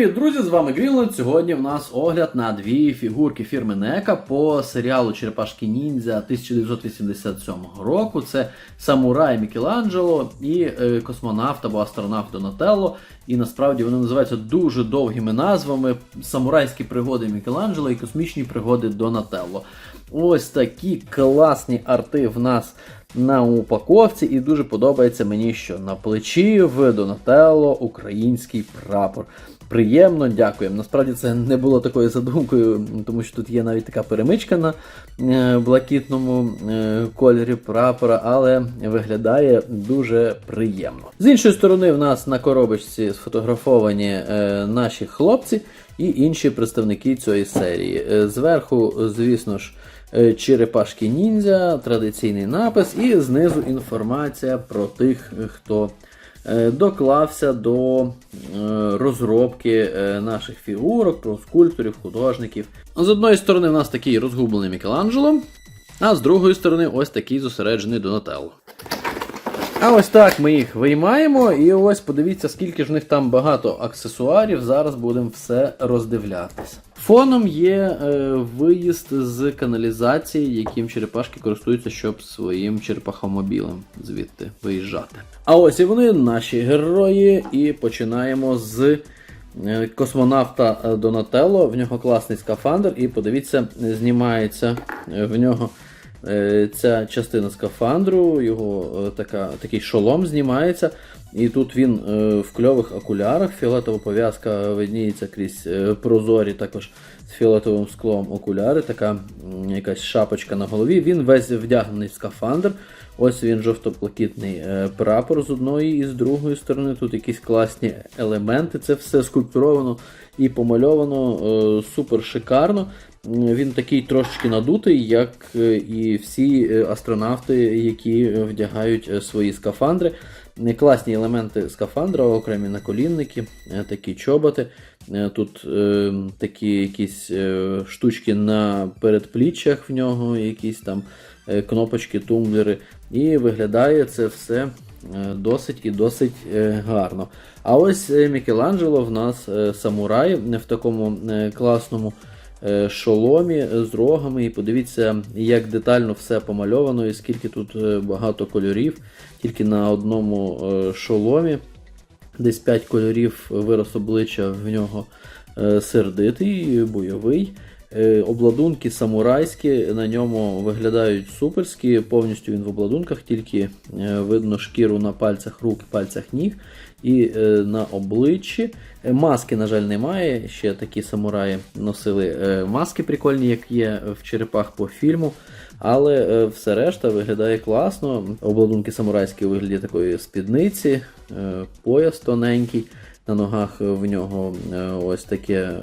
Привіт, друзі! З вами Грінленд. Сьогодні в нас огляд на дві фігурки фірми NECA по серіалу Черепашки Ніндзя 1987 року. Це Самурай Мікеланджело і е, космонавт або астронавт Донателло. І насправді вони називаються дуже довгими назвами: Самурайські пригоди Мікеланджело і космічні пригоди Донателло. Ось такі класні арти в нас на упаковці, і дуже подобається мені, що на плечі в Донателло український прапор. Приємно, дякуємо. Насправді це не було такою задумкою, тому що тут є навіть така перемичка на е, блакитному е, кольорі прапора, але виглядає дуже приємно. З іншої сторони, в нас на коробочці сфотографовані е, наші хлопці і інші представники цієї серії. Зверху, звісно ж, черепашки ніндзя, традиційний напис, і знизу інформація про тих, хто доклався до розробки е, наших фігурок, про скульпторів, художників. З одної сторони, в нас такий розгублений Мікеланджело, а з другої сторони, ось такий зосереджений Донателло. А ось так ми їх виймаємо, і ось подивіться, скільки ж в них там багато аксесуарів. Зараз будемо все роздивлятися. Фоном є е, виїзд з каналізації, яким черепашки користуються, щоб своїм черепахомобілем звідти виїжджати. А ось і вони, наші герої, і починаємо з е, космонавта е, Донателло. В нього класний скафандр, і подивіться, знімається е, в нього. Е, Ця частина скафандру, його е, така, такий шолом знімається, і тут він е, в кльових окулярах, фіолетова пов'язка видніється крізь прозорі, також з фіолетовим склом окуляри, така якась шапочка на голові. Він весь вдягнений в скафандр. Ось він жовто-блакитний е, прапор з одної і з другої сторони. Тут якісь класні елементи. Це все скульптуровано і помальовано супер шикарно. Він такий трошечки надутий, як е, і всі е, астронавти, які вдягають е, свої скафандри. Класні елементи скафандра, окремі наколінники, такі чоботи. Тут е, такі якісь штучки на передпліччях в нього, якісь там кнопочки, тумблери. І виглядає це все досить і досить гарно. А ось Мікеланджело в нас самурай в такому класному шоломі з рогами. І подивіться, як детально все помальовано, і скільки тут е, багато кольорів, тільки на одному е, шоломі. Десь 5 кольорів вираз обличчя в нього е, сердитий, бойовий. Е, Обладунки самурайські, на ньому виглядають суперські. Повністю він в обладунках, тільки е, видно шкіру на пальцях рук, пальцях ніг і е, на обличчі. Маски, на жаль, немає. Ще такі самураї носили маски прикольні, як є в черепах по фільму. Але все решта виглядає класно. Обладунки самурайські у вигляді такої спідниці, пояс тоненький. На ногах в нього е, ось таке е,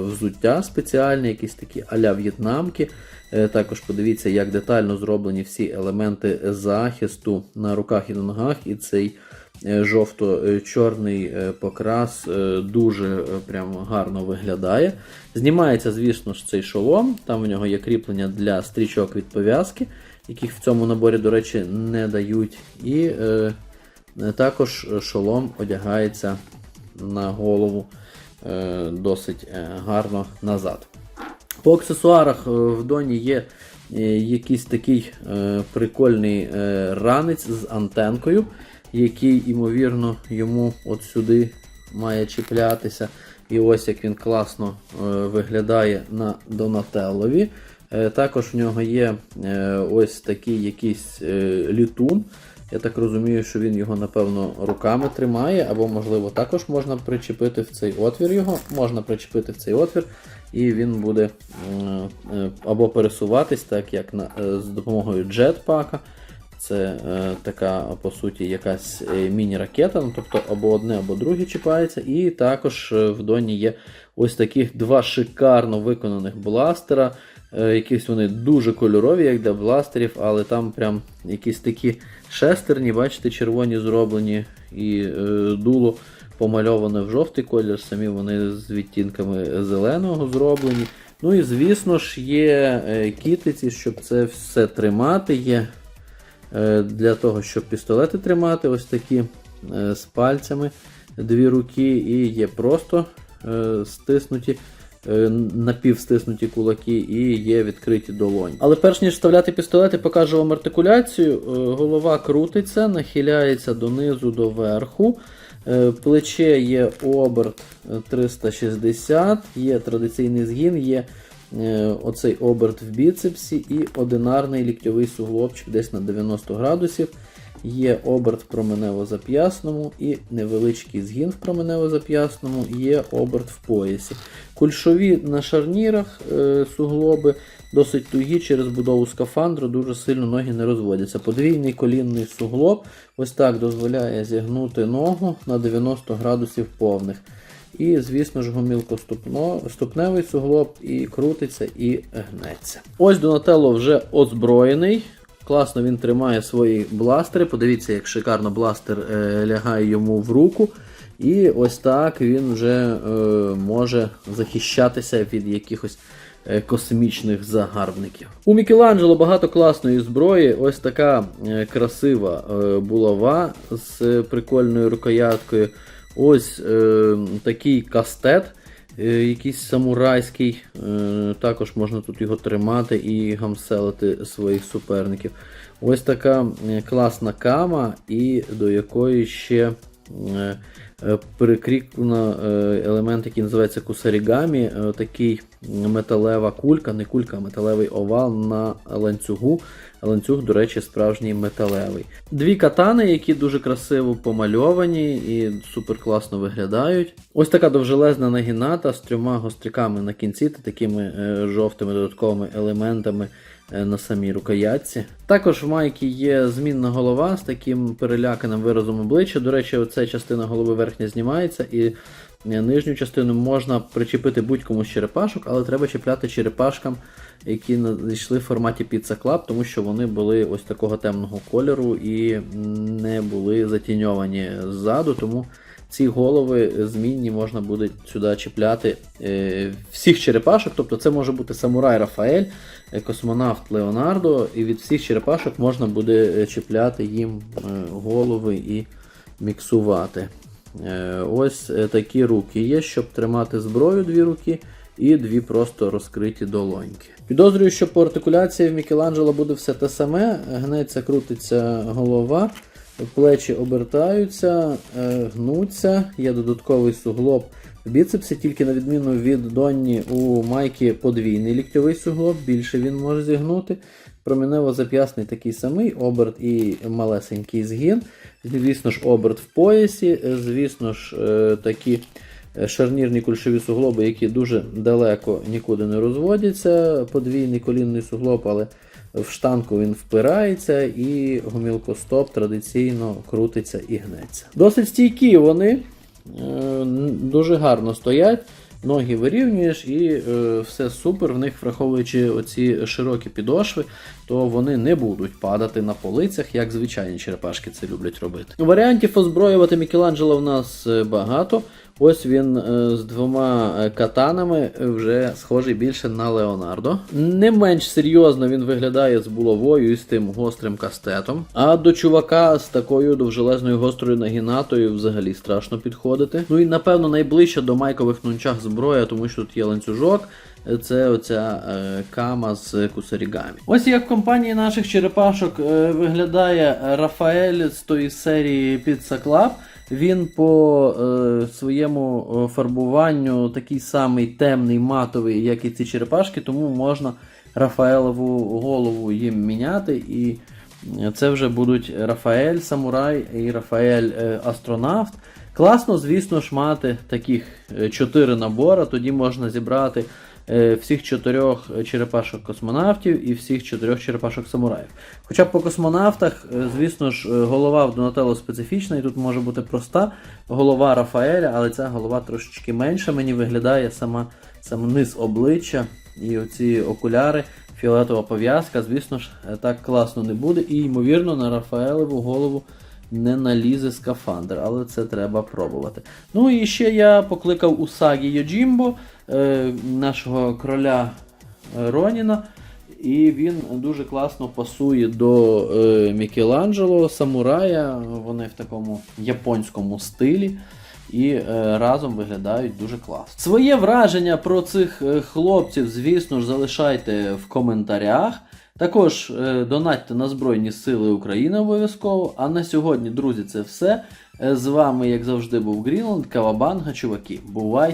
взуття спеціальне, якісь такі аля в'єтнамки. Е, Також подивіться, як детально зроблені всі елементи захисту на руках і на ногах. І цей е, жовто-чорний е, покрас е, дуже е, прям гарно виглядає. Знімається, звісно ж, цей шолом. Там в нього є кріплення для стрічок від пов'язки, яких в цьому наборі, до речі, не дають. І е, також шолом одягається на голову е, досить е, гарно назад. По аксесуарах е, в Доні є якийсь такий прикольний ранець з антенкою, який, ймовірно, йому от сюди має чіплятися. І ось як він класно виглядає на Донателлові. Також в нього є ось такий якийсь літун. Я так розумію, що він його, напевно, руками тримає, або, можливо, також можна причепити в цей отвір його. Можна причепити в цей отвір, і він буде е, або пересуватись, так як на, е, з допомогою джетпака. Це е, така, по суті, якась міні-ракета, ну, тобто або одне, або друге чіпається. І також в Доні є ось таких два шикарно виконаних бластера. Е, Якісь вони дуже кольорові, як для бластерів, але там прям якісь такі шестерні, бачите, червоні зроблені, і е, дуло помальоване в жовтий колір, самі вони з відтінками зеленого зроблені. Ну і звісно ж є е, кітиці, щоб це все тримати. Є для того, щоб пістолети тримати, ось такі з пальцями дві руки, і є просто стиснуті. Е, Напівстиснуті кулаки і є відкриті долоні. Але перш ніж вставляти пістолети, покажу вам артикуляцію. Е, Голова крутиться, нахиляється донизу до верху. Е, Плече є оберт е, 360, є традиційний згін, є оцей оберт в біцепсі і одинарний ліктьовий суглобчик десь на 90 градусів. Є оберт в променево-зап'ясному і невеличкий згін в променево-зап'ясному, є оберт в поясі. Кульшові на шарнірах е, суглоби досить тугі через будову скафандру, дуже сильно ноги не розводяться. Подвійний колінний суглоб ось так дозволяє зігнути ногу на 90 градусів повних. І, звісно ж, гомілкоступневий суглоб і крутиться, і гнеться. Ось Донателло вже озброєний. Класно він тримає свої бластери. Подивіться, як шикарно бластер е, лягає йому в руку. І ось так він вже е, може захищатися від якихось е, космічних загарбників. У Мікеланджело багато класної зброї. Ось така красива булава з прикольною рукояткою. Ось такий кастет, якийсь самурайський. Е, також можна тут його тримати і гамселити своїх суперників. Ось така е, класна кама, і до якої ще. е, е, Прикріплено е, елемент, який називається кусарігамі, е, такий металева кулька, не кулька, а металевий овал на ланцюгу. Ланцюг, до речі, справжній металевий. Дві катани, які дуже красиво помальовані і супер класно виглядають. Ось така довжелезна нагіната з трьома гостриками на кінці та такими е, жовтими додатковими елементами е, на самій рукоятці. Також в майки є змінна голова з таким переляканим виразом обличчя. До речі, оця частина голови верхня знімається і нижню частину можна причепити будь-кому з черепашок, але треба чіпляти черепашкам, які надійшли в форматі Pizza Club, тому що вони були ось такого темного кольору і не були затіньовані ззаду. Тому ці голови змінні можна буде сюди чіпляти е, всіх черепашок. Тобто це може бути самурай Рафаель, е, космонавт Леонардо, і від всіх черепашок можна буде е, чіпляти їм голови і міксувати. Е, Ось е, такі руки є, щоб тримати зброю дві руки і дві просто розкриті долоньки. Підозрюю, що по артикуляції в Мікеланджело буде все те саме. Гнеться, крутиться голова, плечі обертаються, е, гнуться, є додатковий суглоб в біцепсі, тільки на відміну від Донні у майки подвійний ліктьовий суглоб, більше він може зігнути. Промінево-зап'ясний такий самий, оберт і малесенький згін. Звісно ж, оберт в поясі, е, звісно ж, е, такі е, шарнірні кульшові суглоби, які дуже далеко нікуди не розводяться. Подвійний колінний суглоб, але в штанку він впирається, і гомілкостоп традиційно крутиться і гнеться. Досить стійкі вони, дуже гарно стоять. Ноги вирівнюєш і е, все супер. В них, враховуючи оці широкі підошви, то вони не будуть падати на полицях, як звичайні черепашки це люблять робити. Варіантів озброювати Мікеланджело в нас е, багато. Ось він е, з двома е, катанами е, вже схожий більше на Леонардо. Не менш серйозно він виглядає з булавою і з тим гострим кастетом. А до чувака з такою довжелезною гострою нагінатою взагалі страшно підходити. Ну і напевно найближче до майкових нунчах зброя, тому що тут є ланцюжок. Це оця е, кама з кусарігамі. Ось як в компанії наших черепашок е, виглядає Рафаель з тої серії Pizza Club. Він по е, своєму е, фарбуванню такий самий темний матовий, як і ці черепашки, тому можна Рафаелову голову їм міняти. І це вже будуть Рафаель Самурай і Рафаель е, Астронавт. Класно, звісно ж, мати таких е, чотири набори, тоді можна зібрати е, всіх чотирьох черепашок космонавтів і всіх чотирьох черепашок самураїв. Хоча по космонавтах, е, звісно ж, е, голова в Донателло специфічна, і тут може бути проста голова Рафаеля, але ця голова трошечки менша. Мені виглядає сама, сам низ обличчя і оці окуляри. Фіолетова пов'язка, звісно ж, е, так класно не буде. І, ймовірно, на Рафаелеву голову не налізе скафандр, але це треба пробувати. Ну і ще я покликав Усагі Йоджімбо, е, нашого кроля е, Роніна. І він дуже класно пасує до е, Мікеланджело, самурая. Вони в такому японському стилі. і е, разом виглядають дуже класно. Своє враження про цих е, хлопців, звісно ж, залишайте в коментарях. Також е, донатьте на Збройні Сили України обов'язково. А на сьогодні, друзі, це все. Е, З вами, як завжди, був Грінланд, Кавабанга, чуваки. Бувайте!